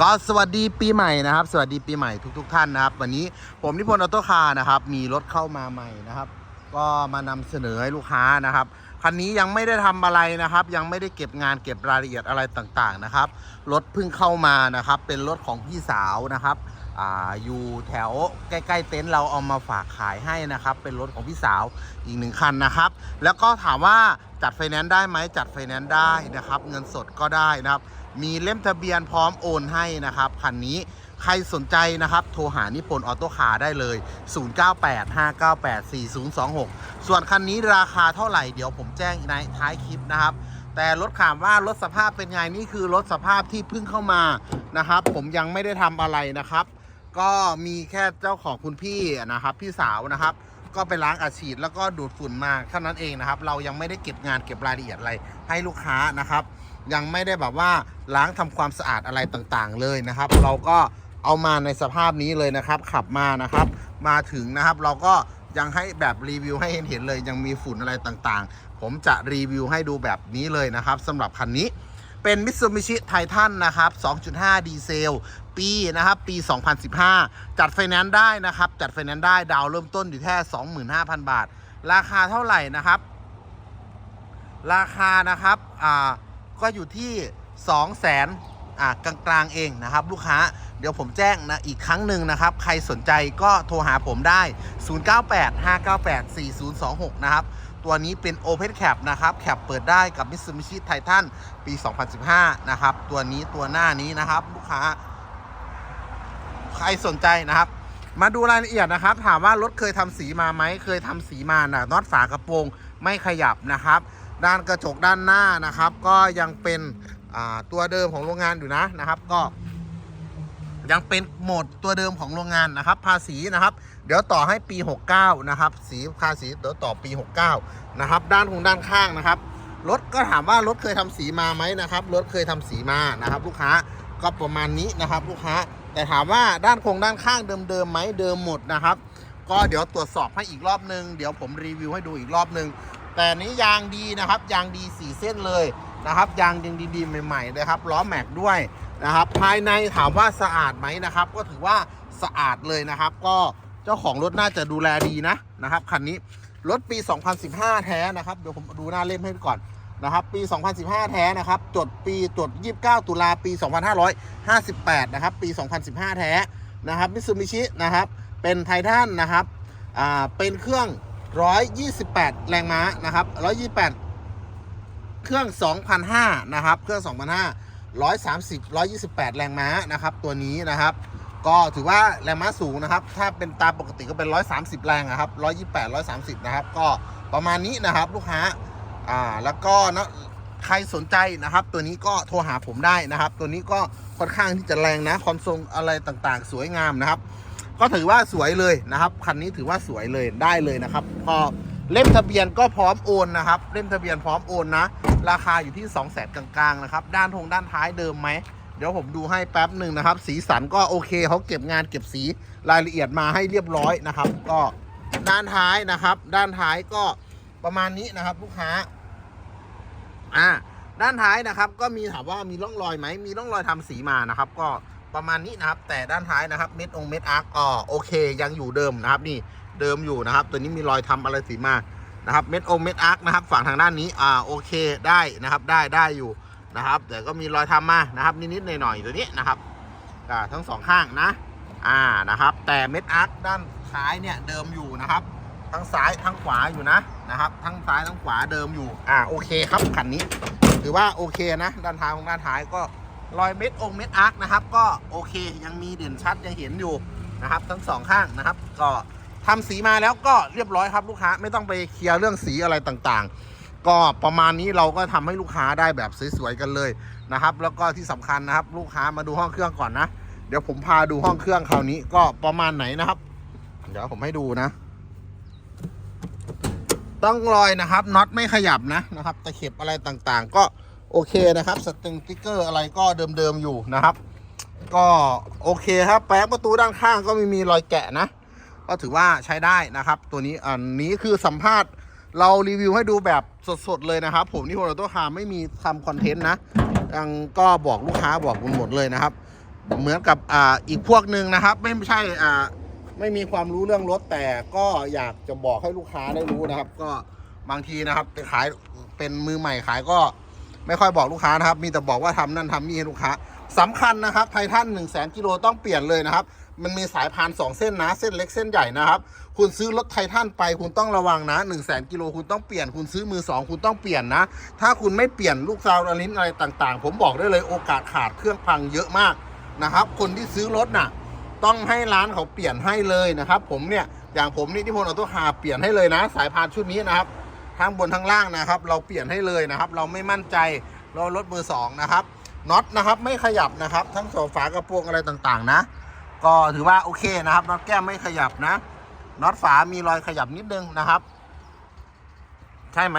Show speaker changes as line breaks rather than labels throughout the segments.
ก็สวัสดีปีใหม่นะครับ สวัสดีปีใหม่ทุกๆทท่านนะครับ วันนี้ผมนิพนธ์ออโต้คาร์นะครับ มีรถเข้ามาใหม่นะครับ ก็มานำเสนอให้ลูกค้านะครับคันนี้ยังไม่ได้ทำอะไรนะครับ ยังไม่ได้เก็บงานเก็บรายละเอียดอะไรต่างๆนะครับรถเพิ่งเข้ามานะครับ เป็นรถของพี่สาวนะครับอ่าอยู่แถวใกล้ๆเต็นท์เราเอามาฝากขายให้นะครับ เป็นรถของพี่สาวอีกหนึ่งคันนะครับ แล้วก็ถามว่าจัดไฟแนนซ์ได้ไหมจัดไฟแนนซ์ได้นะครับ เงินสดก็ได้นะครับ มีเล่มทะเบียนพร้อมโอนให้นะครับคันนี้ใครสนใจนะครับ โทรหานิพนธ์ออโต้คาร์ได้เลย 0985984026 ส่วนคันนี้ราคาเท่าไหร่เดี๋ยวผมแจ้งในท้ายคลิปนะครับ แต่รถถามว่ารถสภาพเป็นไงนี่คือรถสภาพที่เพิ่งเข้ามานะครับ ผมยังไม่ได้ทำอะไรนะครับ ก็มีแค่เจ้าของคุณพี่นะครับ พี่สาวนะครับ ก็ไปล้างอาฉีดแล้วก็ดูดฝุ่นมาแค่นั้นเองนะครับ เรายังไม่ได้เก็บงานเก็บรายละเอียดอะไรให้ลูกค้านะครับ ยังไม่ได้แบบว่าล้างทำความสะอาดอะไรต่างๆ เลยนะครับ เราก็เอามาในสภาพนี้เลยนะครับ ขับมานะครับ มาถึงนะครับ เราก็ยังให้แบบรีวิวให้เห็นๆเลย ยังมีฝุ่นอะไรต่างๆ ผมจะรีวิวให้ดูแบบนี้เลยนะครับสำหรับคันนี้เป็น Mitsubishi Titan นะครับ 2.5 ดีเซล ปีนะครับ ปี 2015 จัดไฟแนนซ์ได้นะครับ จัดไฟแนนซ์ได้ดาวเริ่มต้นอยู่แค่ 25,000 บาท ราคาเท่าไหร่นะครับ ราคานะครับ อ่า ก็อยู่ที่ 2 0 0แสนอ่ากลางๆเองนะครับ ลูกค้าเดี๋ยวผมแจ้งนะอีกครั้งหนึ่งนะครับ ใครสนใจก็โทรหาผมได้ 0985984026 นะครับ ตัวนี้เป็น Open Cap นะครับ แคปเปิดได้กับ Mitsubishi Titan ปี 2015 นะครับ ตัวนี้ตัวหน้านี้นะครับ ลูกค้า ใครสนใจนะครับ มาดูรายละเอียดนะครับ ถามว่ารถเคยทำสีมาไหม เคยทำสีมานะน็อตฝากระโปรงไม่ขยับนะครับ ด้านกระจกด้านหน้านะครับ ก็ยังเป็นตัวเดิมของโรงงานอยู่นะนะครับ ก็ ยังเป็นโหมดตัวเดิมของโรงงานนะครับ ภาษีนะครับ เดี๋ยวต่อให้ปี 69 นะครับ สีภาษีเดี๋ยวต่อปี 69 นะครับ ด้านของด้านข้างนะครับรถก็ถามว่ารถเคยทำสีมาไหมนะครับรถเคยทำสีมานะครับ ลูกค้าก็ประมาณนี้นะครับ ลูกค้า แต่ถามว่าด้านโครงด้านข้างเดิมๆไหมเดิมหมดนะครับ ก็เดี๋ยวตรวจสอบให้อีกรอบนึง เดี๋ยวผมรีวิวให้ดูอีกรอบนึง แต่นี้ยางดีนะครับ ยางดีสีเส้นเลยนะครับ ยางยังดีๆใหม่ๆเลยครับล้อแม็กด้วยนะครับ ภายในถามว่าสะอาดไหมนะครับ ก็ถือว่าสะอาดเลยนะครับ ก็เจ้าของรถน่าจะดูแลดีนะนะครับคันนี้รถปี 2015 แท้นะครับ เดี๋ยวผมดูหน้าเล่มให้ก่อนนะครับปี 2015 แท้นะครับ จดปีจด 29 ตุลาปี 2558 นะครับ ปี 2015 แท้นะครับมิซูบิชินะครับ เป็นไททันนะครับ อ่า เป็นเครื่อง 128 แรงม้านะครับ128 เครื่อง2,005นะครับ เครื่อง2,005 130 128 แรงม้านะครับ ตัวนี้นะครับ ก็ถือว่าแรงม้าสูงนะครับ ถ้าเป็นตามปกติก็เป็น 130 แรงนะครับ128 130 นะครับ ก็ประมาณนี้นะครับลูกค้า อ่า แล้วก็นะใครสนใจนะครับ ตัวนี้ก็โทรหาผมได้นะครับ ตัวนี้ก็ค่อนข้างที่จะแรงนะคอนโซลอะไรต่างๆ สวยงามนะครับ ก็ถือว่าสวยเลยนะครับ คันนี้ถือว่าสวยเลยได้เลยนะครับก็เล่มทะเบียนก็พร้อมโอนนะครับ เล่มทะเบียนพร้อมโอนนะ ราคาอยู่ที่2 0 0แสนกลางๆนะครับ ด้านทงด้านท้ายเดิมไหม เดี๋ยวผมดูให้แป๊บหนึ่งนะครับ สีสันก็โอเคเขาเก็บงานเก็บสีรายละเอียดมาให้เรียบร้อยนะครับ ก็ด้านท้ายนะครับ ด้านท้ายก็ประมาณนี้นะครับ ลูกค้า อ่า ด้านท้ายนะครับ ก็มีถามว่ามีร่องรอยไหมมีร่องรอยทำสีมานะครับ ก็ ประมาณนี้นะครับ แต่ด้านท้ายนะครับ เม็ดองเม็ดอาร์กอ๋อโอเค ยังอยู่เดิมนะครับ นี่เดิมอยู่นะครับ ตัวนี้มีรอยทำอะไรสีมานะครับ เม็ดองเม็ดอาร์กนะครับฝั่งทางด้านนี้อ่าโอเคได้นะครับ ได้ได้อยู่นะครับ แต่ก็มีรอยทำมานะครับนิดๆหน่อยๆตัวนี้นะครับอ่าทั้งสองข้างนะอ่านะครับ แต่เม็ดอาร์กด้านท้ายเนี่ยเดิมอยู่นะครับ ทั้งซ้ายทั้งขวาอยู่นะนะครับ ทั้งซ้ายทั้งขวาเดิมอยู่อ่าโอเคครับคันนี้ถือว่าโอเคนะ ด้านท้ายของด้านท้ายก็ รอยเม็ดองเม็ดอาร์คนะครับ ก็โอเคยังมีเด่นชัดยังเห็นอยู่นะครับ ทั้งสองข้างนะครับ ก็ทำสีมาแล้วก็เรียบร้อยครับลูกค้าไม่ต้องไปเคลียร์เรื่องสีอะไรต่างๆ ก็ประมาณนี้เราก็ทำให้ลูกค้าได้แบบสวยๆกันเลยนะครับ แล้วก็ที่สำคัญนะครับ ลูกค้ามาดูห้องเครื่องก่อนนะ เดี๋ยวผมพาดูห้องเครื่องคราวนี้ก็ประมาณไหนนะครับ เดี๋ยวผมให้ดูนะ ต้องรอยนะครับน็อตไม่ขยับนะนะครับตะเข็บอะไรต่างๆ ก็ โอเคนะครับสติงติ๊กเกอร์อะไรก็เดิมๆอยู่นะครับ ก็โอเคครับแป๊บประตูด้านข้างก็ไม่มีรอยแกะนะ ก็ถือว่าใช้ได้นะครับ ตัวนี้อันนี้คือสัมภาษณ์เรารีวิวให้ดูแบบสดๆเลยนะครับ ผมนี่โฮโรโตคาไม่มีทำคอนเทนต์นะยังก็บอกลูกค้าบอกคุณหมดเลยนะครับ เหมือนกับอ่าอีกพวกหนึ่งนะครับ ไม่ใช่อ่าไม่มีความรู้เรื่องรถแต่ก็อยากจะบอกให้ลูกค้าได้รู้นะครับ ก็บางทีนะครับขายเป็นมือใหม่ขายก็ ไม่ค่อยบอกลูกค้านะครับ มีแต่บอกว่าทำนั่นทำนี่ให้ลูกค้าสำคัญนะครับไททัน1 0 0 0 0แกิโลต้องเปลี่ยนเลยนะครับ มันมีสายพานสองเส้นนะ เส้นเล็กเส้นใหญ่นะครับ คุณซื้อรถไททันไปคุณต้องระวังนะ1 0 0 0 0แกิโลคุณต้องเปลี่ยน คุณซื้อมือสองคุณต้องเปลี่ยนนะ ถ้าคุณไม่เปลี่ยนลูกซาวด์ลิ้นอะไรต่างๆ ผมบอกได้เลยโอกาสขาดเครื่องพังเยอะมากนะครับ คนที่ซื้อรถน่ะต้องให้ร้านเขาเปลี่ยนให้เลยนะครับ ผมเนี่ยอย่างผมนี่ที่พลออโต้คาเปลี่ยนให้เลยนะ สายพานชุดนี้นะครับ ทั้งบนทั้งล่างนะครับ เราเปลี่ยนให้เลยนะครับ เราไม่มั่นใจเรารถมือสองนะครับน็อตนะครับไม่ขยับนะครับ ทั้งโซฝากระโปรงอะไรต่างๆนะ ก็ถือว่าโอเคนะครับน็อตแก้มไม่ขยับนะน็อตฝามีรอยขยับนิดนึงนะครับ ใช่ไหม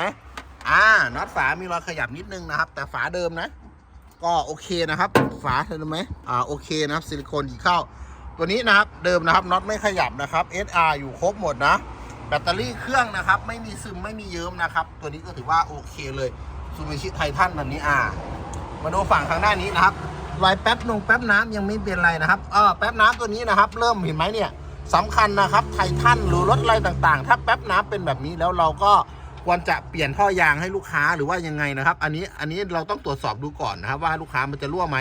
อ่าน็อตฝามีรอยขยับนิดนึงนะครับ แต่ฝาเดิมนะ ก็โอเคนะครับ ฝาเห็นไหมอ่าโอเคนะครับซิลิโคนดีเข้า ตัวนี้นะครับเดิมนะครับน็อตไม่ขยับนะครับ SR อยู่ครบหมดนะ แบตเตอรี่เครื่องนะครับ ไม่มีซึมไม่มีเยิ้มนะครับ ตัวนี้ก็ถือว่าโอเคเลยซูมิชิไททันแบบนี้อ่า มาดูฝั่งทางด้านนี้นะครับรอยแป๊บนงแป๊บน้ำยังไม่เป็นไรนะครับเออแป๊บน้ำตัวนี้นะครับ เริ่มเห็นไหมเนี่ยสำคัญนะครับไททันหรือรถอะไรต่างๆ ถ้าแป๊บน้ำเป็นแบบนี้แล้วเราก็ควรจะเปลี่ยนท่อยางให้ลูกค้าหรือว่ายังไงนะครับ อันนี้อันนี้เราต้องตรวจสอบดูก่อนนะครับ ว่าลูกค้ามันจะรั่วไหม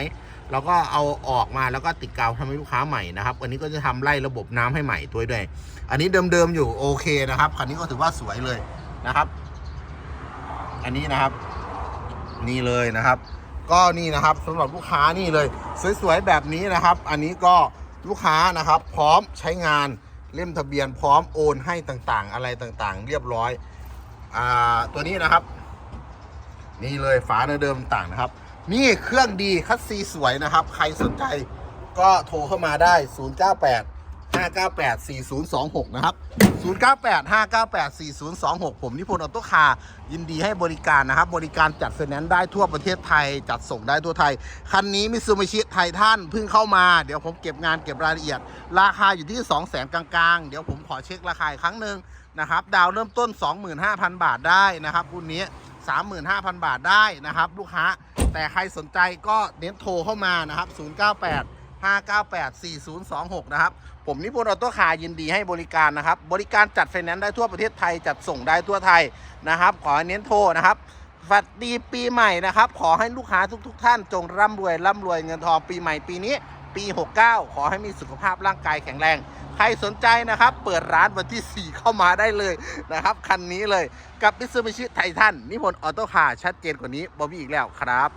เราก็เอาออกมาแล้วก็ติดกาวทำให้ลูกค้าใหม่นะครับอันนี้ก็จะทำไล่ระบบน้ำให้ใหม่ตัวด้วย อันนี้เดิมๆอยู่โอเคนะครับคันนี้ก็ถือว่าสวยเลยนะครับ อันนี้นะครับ นี่เลยนะครับ ก็นี่นะครับสำหรับลูกค้านี่เลย สวยๆแบบนี้นะครับ อันนี้ก็ลูกค้านะครับ พร้อมใช้งานเล่มทะเบียนพร้อมโอนให้ต่างๆ อะไรต่างๆ เรียบร้อย อ่าตัวนี้นะครับ นี่เลยฝาเดิมๆต่างนะครับ นี่เครื่องดีคัสซีสวยนะครับ ใครสนใจก็โทรเข้ามาได้ 098 598 4026 นะครับ 098 598 4026 ผมนิพนธ์ออโต้คาร์ยินดีให้บริการนะครับ บริการจัดไฟแนนซ์ได้ทั่วประเทศไทย จัดส่งได้ทั่วไทย คันนี้มิซูมิชิไททันเพิ่งเข้ามา เดี๋ยวผมเก็บงานเก็บรายละเอียด ราคาอยู่ที่ 2 0 0 0 0 0 กลางๆ เดี๋ยวผมขอเช็คราคาอีกครั้งหนึ่งนะครับ ดาวเริ่มต้น 25,000 บาทได้นะครับรุ่นนี้ 35,000 บาทได้นะครับ ลูกค้า แต่ใครสนใจก็เน้นโทรเข้ามานะครับ 098 598 4026 นะครับ ผมนิพนธ์ออโต้คาร์ยินดีให้บริการนะครับ บริการจัดไฟแนนซ์ได้ทั่วประเทศไทย จัดส่งได้ทั่วไทยนะครับ ขอให้เน้นโทรนะครับสวัสดีปีใหม่นะครับ ขอให้ลูกค้าทุกๆท่านจงร่ำรวยร่ำรวยเงินทองปีใหม่ปีนี้ ปี 69 ขอให้มีสุขภาพร่างกายแข็งแรง ใครสนใจนะครับ เปิดร้านวันที่ 4 เข้ามาได้เลยนะครับ คันนี้เลยกับมิซูบิชิไททันนิพนธ์ออโต้คาร์ชัดเจนกว่านี้บอมีอีกแล้วครับ